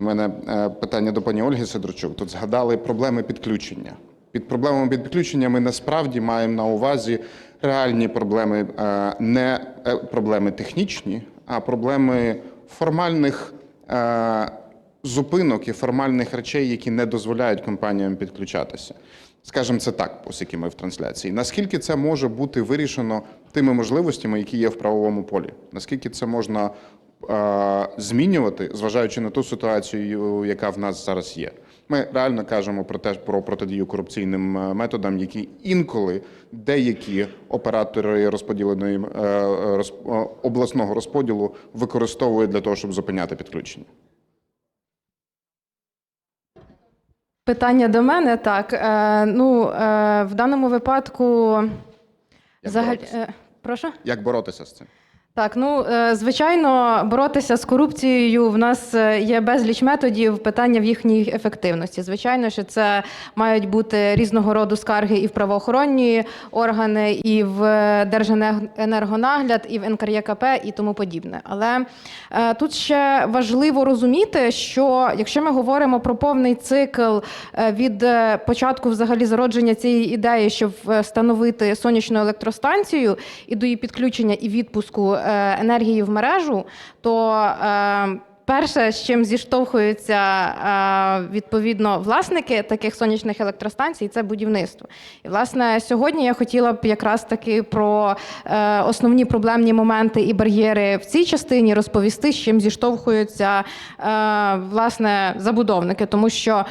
У мене е, питання до пані Ольги Сидорчук. Тут згадали проблеми підключення. Під проблемами підключення ми насправді маємо на увазі реальні проблеми, е, не е, проблеми технічні, а проблеми формальних зупинок і формальних речей, які не дозволяють компаніям підключатися. Скажімо це так, оскільки ми в трансляції. Наскільки це може бути вирішено тими можливостями, які є в правовому полі? Наскільки це можна змінювати, зважаючи на ту ситуацію, яка в нас зараз є? Ми реально кажемо про те, про протидію корупційним е, методам, які інколи деякі оператори розподіленої е, роз- е, обласного розподілу використовують для того, щоб зупиняти підключення. Питання до мене так. Е, ну, е, в даному випадку Як взагалі. боротися? Е, прошу? Як боротися з цим? Так, ну е, звичайно, боротися з корупцією в нас е, є безліч методів питання в їхній ефективності. Звичайно, що це мають бути різного роду скарги і в правоохоронні органи, і в Держенергонагляд, і в НКРЄКП, і тому подібне. Але е, тут ще важливо розуміти, що якщо ми говоримо про повний цикл е, від е, початку взагалі зародження цієї ідеї, щоб е, встановити сонячну електростанцію і до її підключення і відпуску е, енергії в мережу, то е, Перше, з чим зіштовхуються е, відповідно власники таких сонячних електростанцій, це будівництво. І власне сьогодні я хотіла б якраз таки про е, основні проблемні моменти і бар'єри в цій частині розповісти, з чим зіштовхуються е, власне забудовники, тому що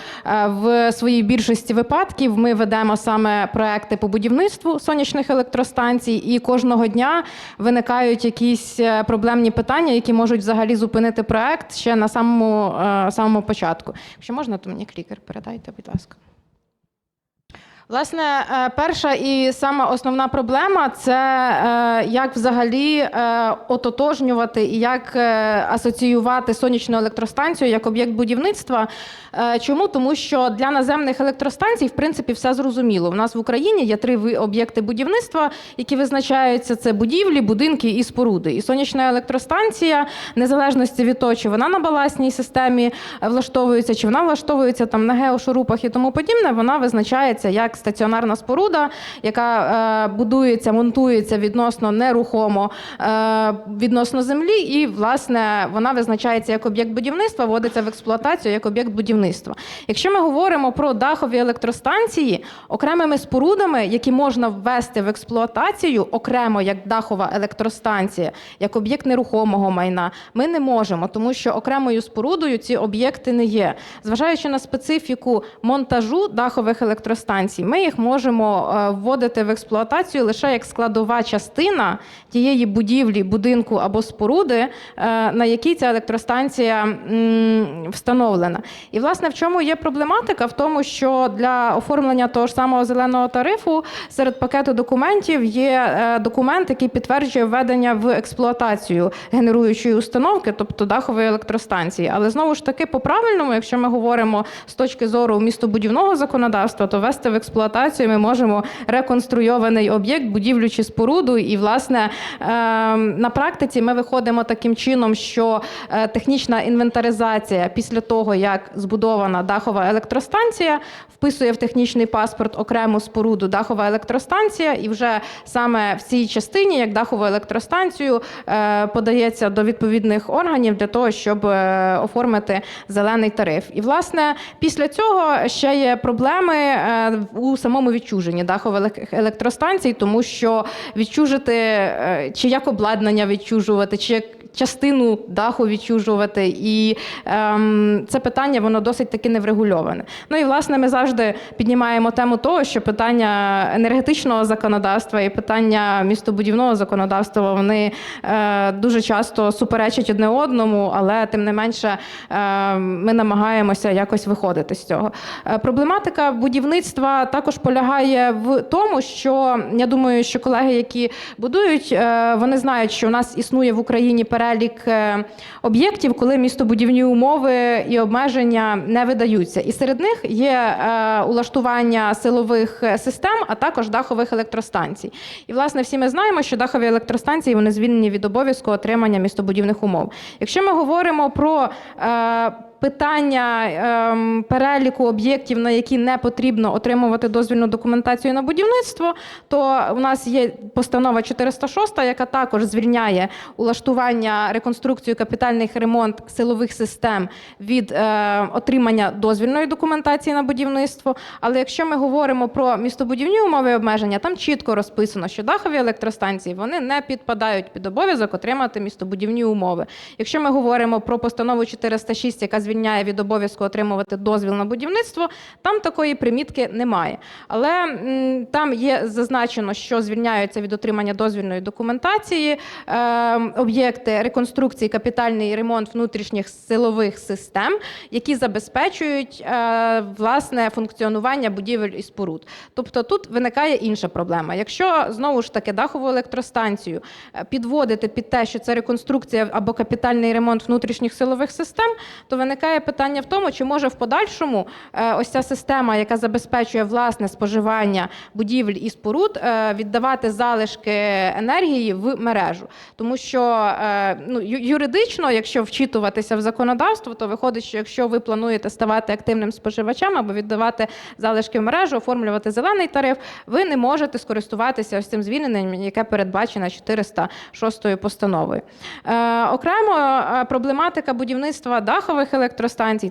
в своїй більшості випадків ми ведемо саме проекти по будівництву сонячних електростанцій, і кожного дня виникають якісь проблемні питання, які можуть взагалі зупинити проект ще на самому, е, самому початку. Якщо можна, то мені клікер передайте, будь ласка. Власне, е, перша і сама основна проблема це е, як взагалі е, ототожнювати і як асоціювати сонячну електростанцію як об'єкт будівництва. Чому? Тому що для наземних електростанцій, в принципі, все зрозуміло. У нас в Україні є три об'єкти будівництва, які визначаються: це будівлі, будинки і споруди. І сонячна електростанція, незалежності від того, чи вона на баласній системі влаштовується, чи вона влаштовується там на геошурупах і тому подібне, вона визначається як стаціонарна споруда, яка е, будується, монтується відносно нерухомо е, відносно землі, і власне вона визначається як об'єкт будівництва, вводиться в експлуатацію як об'єкт будівництва. Якщо ми говоримо про дахові електростанції, окремими спорудами, які можна ввести в експлуатацію, окремо як дахова електростанція, як об'єкт нерухомого майна, ми не можемо, тому що окремою спорудою ці об'єкти не є. Зважаючи на специфіку монтажу дахових електростанцій, ми їх можемо е, вводити в експлуатацію лише як складова частина тієї будівлі, будинку або споруди, е, на якій ця електростанція встановлена. І власне в чому є проблематика? В тому, що для оформлення того ж самого зеленого тарифу серед пакету документів є е, документ, який підтверджує введення в експлуатацію генеруючої установки, тобто дахової електростанції. Але знову ж таки, по правильному, якщо ми говоримо з точки зору містобудівного законодавства, то ввести в експлуатацію ми можемо реконструйований об'єкт, будівлю чи споруду. І власне е, на практиці ми виходимо таким чином, що е, технічна інвентаризація після того, як збудована дахова електростанція, вписує в технічний паспорт окрему споруду дахова електростанція, і вже саме в цій частині, як дахову електростанцію, е, подається до відповідних органів для того, щоб е, оформити зелений тариф. І власне після цього ще є проблеми е, у самому відчуженні дахових електростанцій, тому що відчужити е, чи як обладнання відчужувати, чи як частину даху відчужувати. І ем, це питання воно досить таки неврегульоване. Ну і власне ми завжди піднімаємо тему того, що питання енергетичного законодавства і питання містобудівного законодавства вони е, дуже часто суперечать одне одному, але тим не менше е, ми намагаємося якось виходити з цього. Е, проблематика будівництва також полягає в тому, що я думаю, що колеги, які будують, е, вони знають, що у нас існує в Україні перелік е, об'єктів, коли містобудівні умови і обмеження не видаються. І серед них є е, улаштування силових е, систем, а також дахових електростанцій. І власне всі ми знаємо, що дахові електростанції вони звільнені від обов'язку отримання містобудівних умов. Якщо ми говоримо про питання ем, переліку об'єктів, на які не потрібно отримувати дозвільну документацію на будівництво, то у нас є постанова 406, яка також звільняє улаштування, реконструкцію, капітальний ремонт силових систем від е, отримання дозвільної документації на будівництво. Але якщо ми говоримо про містобудівні умови обмеження, там чітко розписано, що дахові електростанції вони не підпадають під обов'язок отримати містобудівні умови. Якщо ми говоримо про постанову 406, яка звільняє від обов'язку отримувати дозвіл на будівництво, там такої примітки немає. Але там є зазначено, що звільняються від отримання дозвільної документації е, об'єкти реконструкції, капітальний ремонт внутрішніх силових систем, які забезпечують е, власне функціонування будівель і споруд. Тобто тут виникає інша проблема. Якщо знову ж таки дахову електростанцію е, підводити під те, що це реконструкція або капітальний ремонт внутрішніх силових систем, то виникає питання в тому, чи може в подальшому е, ось ця система, яка забезпечує власне споживання будівель і споруд, е, віддавати залишки енергії в мережу. Тому що е, ну, юридично, якщо вчитуватися в законодавство, то виходить, що якщо ви плануєте ставати активним споживачем або віддавати залишки в мережу, оформлювати зелений тариф, ви не можете скористуватися ось цим звільненням, яке передбачено 406 постановою. Окремо проблематика будівництва дахових електростанцій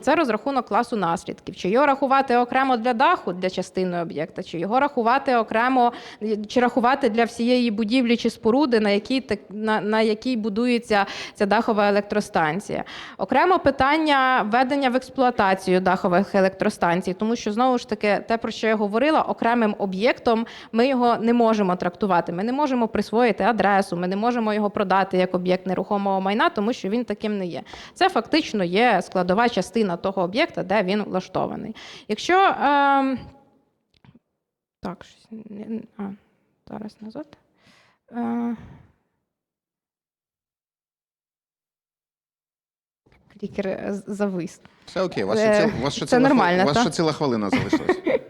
це розрахунок класу наслідків. Чи його рахувати окремо для даху, для частини об'єкта, чи його рахувати окремо, чи рахувати для всієї будівлі чи споруди, на якій на, на якій будується ця дахова електростанція. Окремо питання введення в експлуатацію дахових електростанцій, тому що знову ж таки те, про що я говорила, окремим об'єктом ми його не можемо трактувати. Ми не можемо присвоїти адресу, ми не можемо його продати як об'єкт нерухомого майна, тому що він таким не є. Це фактично є складова частина того об'єкта, де він влаштований. Якщо е, так, а, зараз назад. Е... Клікер е, завис. Все окей, у вас Е, ще ціла, це ціла, нормально, у вас ще ціла хвилина залишилась.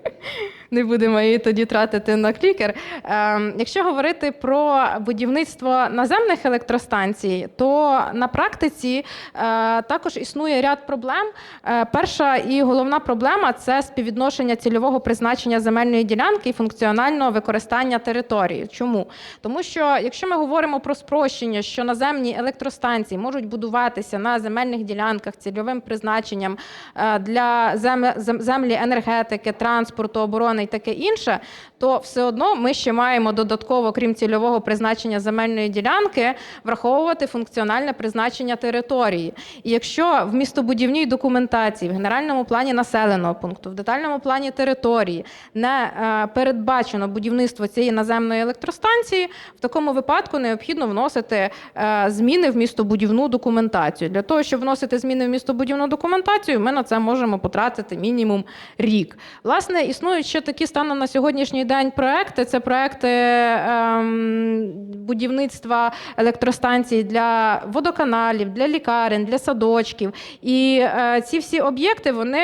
Не будемо її тоді тратити на клікер. Ем, якщо говорити про будівництво наземних електростанцій, то на практиці е, також існує ряд проблем. Е, перша і головна проблема це співвідношення цільового призначення земельної ділянки і функціонального використання території. Чому? Тому що якщо ми говоримо про спрощення, що наземні електростанції можуть будуватися на земельних ділянках цільовим призначенням е, для зем- зем- землі енергетики, транспорту, оборони і таке інше, то все одно ми ще маємо додатково, крім цільового призначення земельної ділянки, враховувати функціональне призначення території. І якщо в містобудівній документації, в генеральному плані населеного пункту, в детальному плані території не е, передбачено будівництво цієї наземної електростанції, в такому випадку необхідно вносити е, зміни в містобудівну документацію. Для того, щоб вносити зміни в містобудівну документацію, ми на це можемо потратити мінімум рік. Власне, існують ще такі станом на сьогоднішній день проекти. Це проекти ем, будівництва електростанцій для водоканалів, для лікарень, для садочків. І е, ці всі об'єкти вони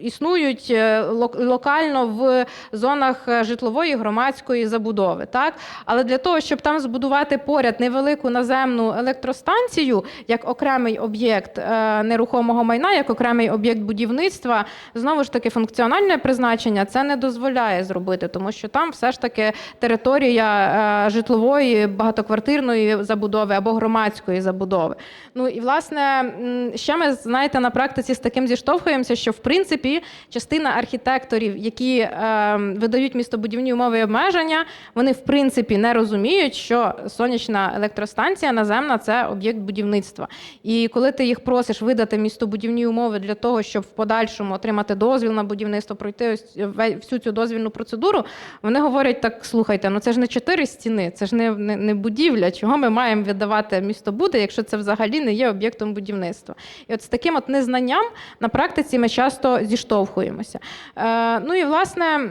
існують е, локально в зонах е, житлової громадської забудови. Так? Але для того, щоб там збудувати поряд невелику наземну електростанцію як окремий об'єкт е, нерухомого майна, як окремий об'єкт будівництва, знову ж таки функціональне призначення це не дозволяє зробити, тому що там все ж таки територія е, житлової багатоквартирної забудови або громадської забудови. Ну і власне ще ми знаєте на практиці з таким зіштовхуємося, що в принципі частина архітекторів, які е, видають містобудівні умови і обмеження, вони в принципі не розуміють, що сонячна електростанція наземна це об'єкт будівництва. І коли ти їх просиш видати містобудівні умови для того, щоб в подальшому отримати дозвіл на будівництво, пройти ось всю цю дозвільну процедуру, вони говорять так: слухайте, ну це ж не чотири стіни, це ж не, не, не будівля. Чого ми маємо віддавати містобуди, якщо це взагалі не є об'єктом будівництва? І от з таким от незнанням на практиці ми часто зіштовхуємося. Е, ну і власне,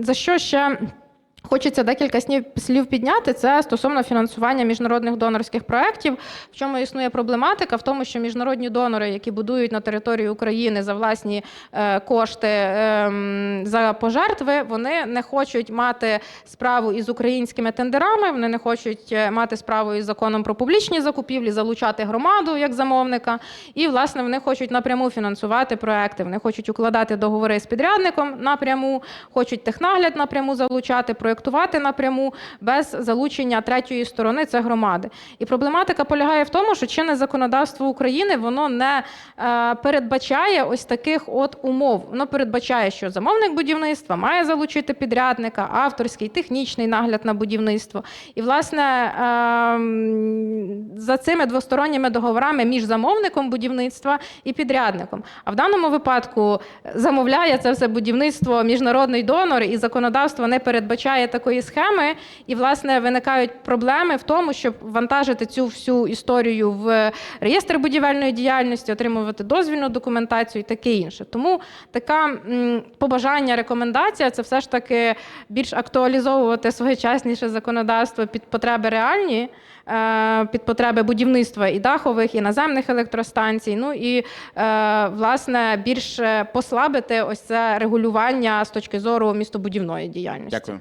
за що ще. Хочеться декілька слів підняти. Це стосовно фінансування міжнародних донорських проєктів. В чому існує проблематика? В тому, що міжнародні донори, які будують на території України за власні е, кошти ем, за пожертви, вони не хочуть мати справу із українськими тендерами, вони не хочуть е, мати справу із законом про публічні закупівлі, залучати громаду як замовника. І, власне, вони хочуть напряму фінансувати проекти. Вони хочуть укладати договори з підрядником напряму, хочуть технагляд напряму залучати, проєктувати напряму без залучення третьої сторони це громади. І проблематика полягає в тому, що чинне законодавство України воно не е, передбачає ось таких от умов. Воно передбачає, що замовник будівництва має залучити підрядника, авторський, технічний нагляд на будівництво. І, власне, ем, за цими двосторонніми договорами між замовником будівництва і підрядником. А в даному випадку замовляє це все будівництво міжнародний донор, і законодавство не передбачає такої схеми. І, власне, виникають проблеми в тому, щоб вантажити цю всю історію в реєстр будівельної діяльності, отримувати дозвільну документацію і таке інше. Тому така побажання, рекомендація це все ж таки більш актуалізовувати своєчасніше законодавство під потреби реальні. е, Під потреби будівництва і дахових, і наземних електростанцій, ну і е, власне більш е, послабити ось це регулювання з точки зору містобудівної діяльності. Дякую.